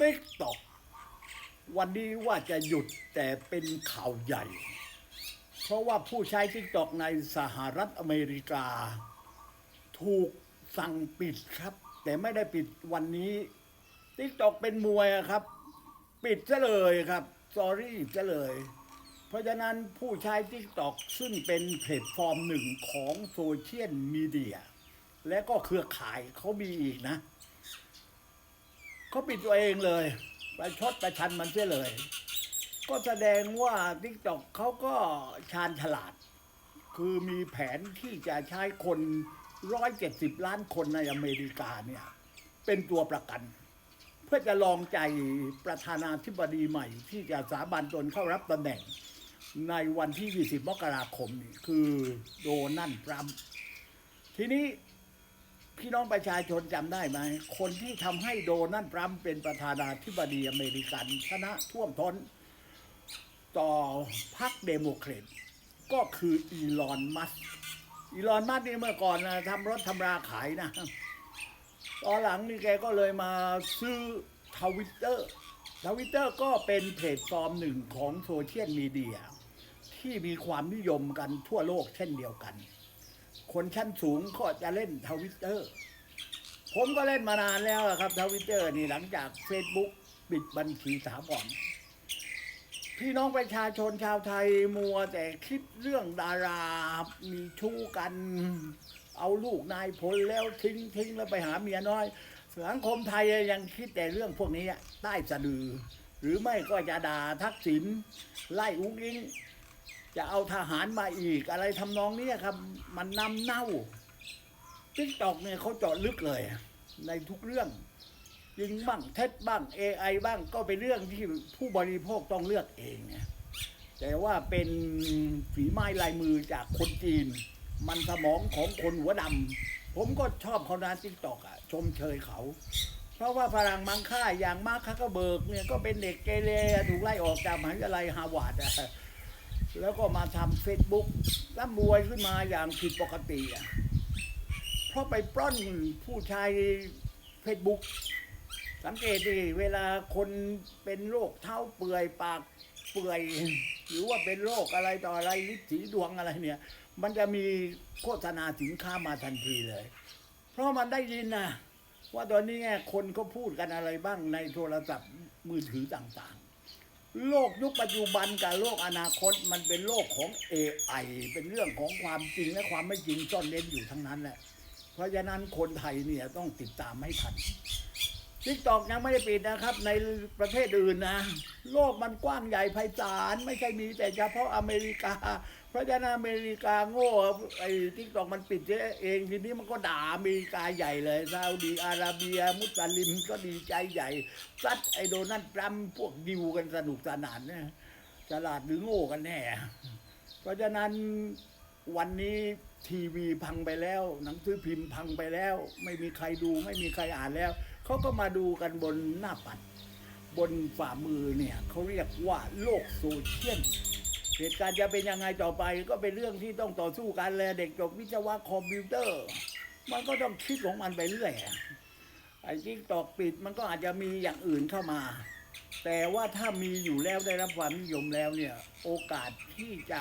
ติ๊กตอกวันนี้ว่าจะหยุดแต่เป็นข่าวใหญ่ เพราะว่าผู้ใช้ติ๊กตอกในสหรัฐอเมริกา ถูกสั่งปิดครับ แต่ไม่ได้ปิดวันนี้ติ๊กตอกเป็นมวยครับ ปิดซะเลยครับสอรี่ซะเลย เพราะฉะนั้นผู้ใช้ t ิ k t o k ซึ่งเป็นแพลตฟอร์มหนึ่งของโซเชียลมีเดียและก็เครือข่ายเขามีอีกนะ เขาปิดตัวเองเลยไปชดประชันมันเสียเลย ก็แสดงว่า t ิ k t o k เขาก็ชาญฉลาด คือมีแผนที่จะใช้คน170ล้านคนในอเมริกาเนี่ย เป็นตัวประกัน เพื่อจะลองใจประธานาธิบดีใหม่ ที่จะสาบานตนเข้ารับตำแหน่งในวันที่ 20 มกราคมนี่คือโดนัลด์ทรัมป์ทีนี้ พี่น้องประชาชนจำได้ไหม คนที่ทำให้โดนัลด์ทรัมป์เป็นประธานาธิบดีอเมริกัน ชนะท่วมท้น ต่อพรรคเดโมแครตก็คืออีลอนมัสอีลอนมัสนี่เมื่อก่อนนะทำรถทำราขายนะตอนหลังนี่แกก็เลยมาซื้อทวิตเตอร์ทวิตเตอร์ก็เป็นแพลตฟอร์มหนึ่งของโซเชียลมีเดียที่มีความนิยมกันทั่วโลกเช่นเดียวกัน คนชั้นสูงก็จะเล่นทวิตเตอร์ ผมก็เล่นมานานแล้วครับทวิตเตอร์นี่หลังจาก Facebook ปิดบัญชีถาวรพี่น้องประชาชนชาวไทยมัวแต่คิดเรื่องดารา มีชู้กัน เอาลูกนายพลแล้วทิ้งทิ้งแล้วไปหาเมียน้อยสังคมไทยยังคิดแต่เรื่องพวกนี้ใต้สะดือ หรือไม่ก็จะด่าทักษิณไล่อุ้งอิง จะเอาทหารมาอีกอะไรทำนองนี้ครับ มันนำเน่าทิกตอกเนี่ยเขาเจาะลึกเลย ในทุกเรื่องจริงบ้างเท็จบ้าง AI บ้างก็เป็นเรื่องที่ผู้บริโภคต้องเลือกเองไงแต่ว่าเป็นฝีไม้ลายมือจากคนจีน มันสมองของคนหัวดำผมก็ชอบเขานะทิกตอกอะชมเชยเขา เพราะว่าฝรั่งมังค่าอย่างมาร์คคักเกอร์เบิร์กเนี่ยก็เป็นเด็กเกเรถูกไล่ออกจากมหาวิทยาลัยฮาร์วาร์ดอะ แล้วก็มาทำเฟซบุ๊กร่ำรวยขึ้นมาอย่างผิดปกติอะเพราะไปปล้นผู้ชายเฟซบุ๊กสังเกตดิเวลาคนเป็นโรคเท้าเปื่อยปากเปื่อย หรือว่าเป็นโรคอะไรต่ออะไรลิดสีดวงอะไรเนี่ย มันจะมีโฆษณาสินค้ามาทันทีเลย เพราะมันได้ยินนะว่าตอนนี้คนก็พูดกันอะไรบ้างในโทรศัพท์มือถือต่างๆ โลกยุคปัจจุบันกับโลกอนาคตมันเป็นโลกของ AI เป็นเรื่องของความจริงและความไม่จริงซ่อนเร้นอยู่ทั้งนั้นแหละ เพราะฉะนั้นคนไทยเนี่ยต้องติดตามให้ทัน ทิกตอกยังไม่ได้ปิดนะครับ ในประเทศอื่นนะ โลกมันกว้างใหญ่ไพศาลไม่ใช่มีแต่เฉพาะอเมริกา เพราะฉะนั้นอเมริกาโง่ไอ้ทิกตอกมันปิดเองทีนี้มันก็ด่าอเมริกาใหญ่เลยซาอุดีอาระเบีย มุสลิมก็ดีใจใหญ่ซัดไอ้โดนัลด์ทรัมป์พวกดิวกันสนุกสนานเนี่ยฉลาดหรือโง่กันแน่เพราะฉะนั้นวันนี้ทีวีพังไปแล้ว หนังสือพิมพ์พังไปแล้ว ไม่มีใครดูไม่มีใครอ่านแล้ว เขาก็มาดูกันบนหน้าปัด บนฝ่ามือเนี่ยเขาเรียกว่าโลกโซเชียลเหตุการณ์จะเป็นยังไงต่อไปก็เป็นเรื่องที่ต้องต่อสู้กันเลเด็กจบวิศวะคอมพิวเตอร์ มันก็ต้องคิดของมันไปเรื่อยไอ้ที่ตอกปิดมันก็อาจจะมีอย่างอื่นเข้ามา แต่ว่าถ้ามีอยู่แล้วได้รับความนิยมแล้วเนี่ย โอกาสที่จะ